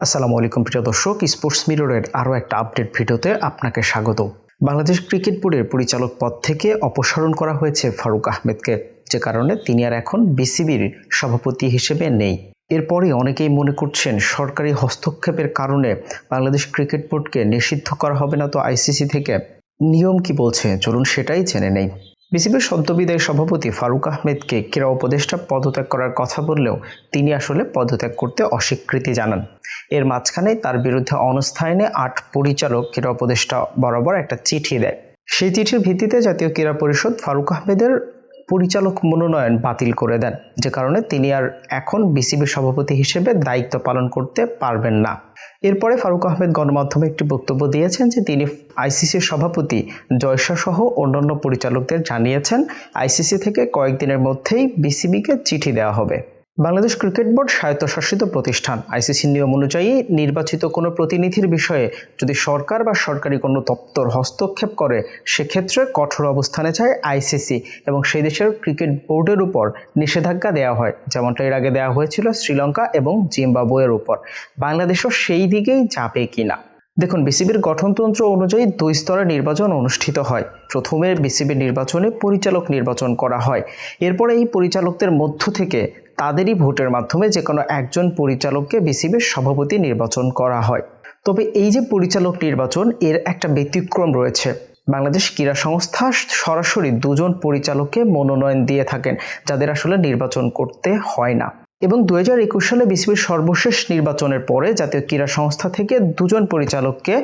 আসসালামু আলাইকুম প্রিয় দর্শক স্পোর্টস মিররের আরও একটা আপডেট ভিডিওতে আপনাকে স্বাগত। বাংলাদেশ ক্রিকেট বোর্ডের পরিচালক পদ থেকে অপসারণ করা হয়েছে ফারুক আহমেদকে, যে কারণে তিনি আর এখন বিসিবির সভাপতি হিসেবে নেই। এরপরে অনেকেই মনে করছেন সরকারি হস্তক্ষেপের কারণে বাংলাদেশ ক্রিকেট বোর্ডকে নিষিদ্ধ করা হবে না তো আইসিসি থেকে। নিয়ম কি বলছে? চলুন সেটাই জেনে নেই। বিসিবির সদ্যবিদায়ী সভাপতি ফারুক আহমেদকে ক্রীড়া উপদেষ্টা পদত্যাগ করার কথা বললেও তিনি আসলে পদত্যাগ করতে অস্বীকৃতি জানান। এর মাঝখানে তার বিরুদ্ধে অনস্থায়নে আট পরিচালক ক্রীড়া উপদেষ্টা বরাবর একটা চিঠি দেয়। সেই চিঠির ভিত্তিতে জাতীয় ক্রীড়া পরিষদ ফারুক আহমেদের পরিচালক মনোনয়ন বাতিল করে দেন, যে কারণে তিনি আর এখন বিসিবি সভাপতি হিসেবে দায়িত্ব পালন করতে পারবেন না। এরপরে ফারুক আহমেদ গণমাধ্যমে একটি বক্তব্য দিয়েছেন যে তিনি আইসিসির সভাপতি জয়সা সহ অন্যান্য পরিচালকদের জানিয়েছেন, আইসিসি থেকে কয়েকদিনের মধ্যেই বিসিবিকে চিঠি দেওয়া হবে। বাংলাদেশ ক্রিকেট বোর্ড স্বায়ত্তশাসিত প্রতিষ্ঠান আইসিসির নিয়ম অনুযায়ী নির্বাচিত কোনো প্রতিনিধির বিষয়ে যদি সরকার বা সরকারি কোনো দপ্তর হস্তক্ষেপ করে, সেক্ষেত্রে কঠোর অবস্থানে চায় আইসিসি এবং সেই দেশের ক্রিকেট বোর্ডের উপর নিষেধাজ্ঞা দেওয়া হয়। যেমনটা এর আগে দেওয়া হয়েছিল শ্রীলঙ্কা এবং জিম্বাবুয়ের উপর। বাংলাদেশও সেই দিকেই যাবে কিনা? দেখুন, বিসিবির গঠনতন্ত্র অনুযায়ী দুই স্তরে নির্বাচন অনুষ্ঠিত হয়। প্রথমে বিসিবির নির্বাচনে পরিচালক নির্বাচন করা হয়। এরপরে এই পরিচালকদের মধ্য থেকে তাদেরই ভোটের মাধ্যমে যে কোনো একজন পরিচালককে বিসিবির সভাপতি নির্বাচন করা হয়। তবে এই যে পরিচালক নির্বাচন, এর একটা ব্যতিক্রম রয়েছে। বাংলাদেশ ক্রীড়া সংস্থা সরাসরি দুজন পরিচালককে মনোনয়ন দিয়ে থাকেন, যাদের আসলে নির্বাচন করতে হয় না। এবং দু হাজার একুশ সালে বিসিবির সর্বশেষ নির্বাচনের পরে জাতীয় ক্রীড়া সংস্থা থেকে দুজন পরিচালককে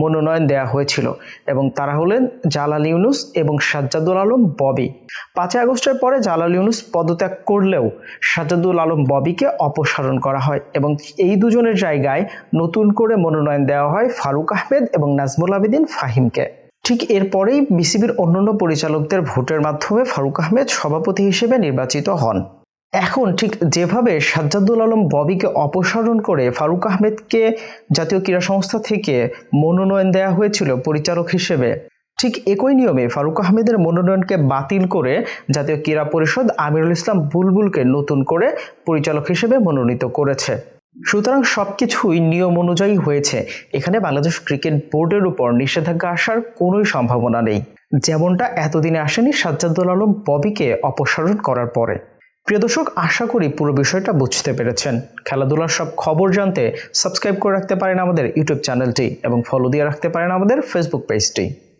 মনোনয়ন দেওয়া হয়েছিল, এবং তারা হলেন জালাল ইউনুস এবং সাজ্জাদুল আলম ববি। পাঁচই আগস্টের পরে জালাল ইউনুস পদত্যাগ করলেও সাজ্জাদুল আলম ববিকে অপসারণ করা হয় এবং এই দুজনের জায়গায় নতুন করে মনোনয়ন দেওয়া হয় ফারুক আহমেদ এবং নাজমুল আবেদিন ফাহিমকে। ঠিক এরপরেই বিসিবির অন্যান্য পরিচালকদের ভোটের মাধ্যমে ফারুক আহমেদ সভাপতি হিসেবে নির্বাচিত হন। এখন ঠিক যেভাবে সাজ্জাদুল আলম ববিকে অপসারণ করে ফারুক আহমেদকে জাতীয় ক্রীড়া সংস্থা থেকে মনোনয়ন দেওয়া হয়েছিল পরিচালক হিসেবে, ঠিক একই নিয়মে ফারুক আহমেদের মনোনয়নকে বাতিল করে জাতীয় ক্রীড়া পরিষদ আমিরুল ইসলাম বুলবুলকে নতুন করে পরিচালক হিসেবে মনোনীত করেছে। সুতরাং সব কিছুই নিয়ম অনুযায়ী হয়েছে। এখানে বাংলাদেশ ক্রিকেট বোর্ডের উপর নিষেধাজ্ঞা আসার কোনোই সম্ভাবনা নেই। যেমনটা এতদিনে আসেনি সাজ্জাদুল আলম ববিকে অপসারণ করার পরে। প্রিয় দর্শক, আশা করি পুরো বিষয়টা বুঝতে পেরেছেন। খেলাধুলার সব খবর জানতে সাবস্ক্রাইব করে রাখতে পারেন আমাদের ইউটিউব চ্যানেলটি এবং ফলো দিয়ে রাখতে পারেন আমাদের ফেসবুক পেজটি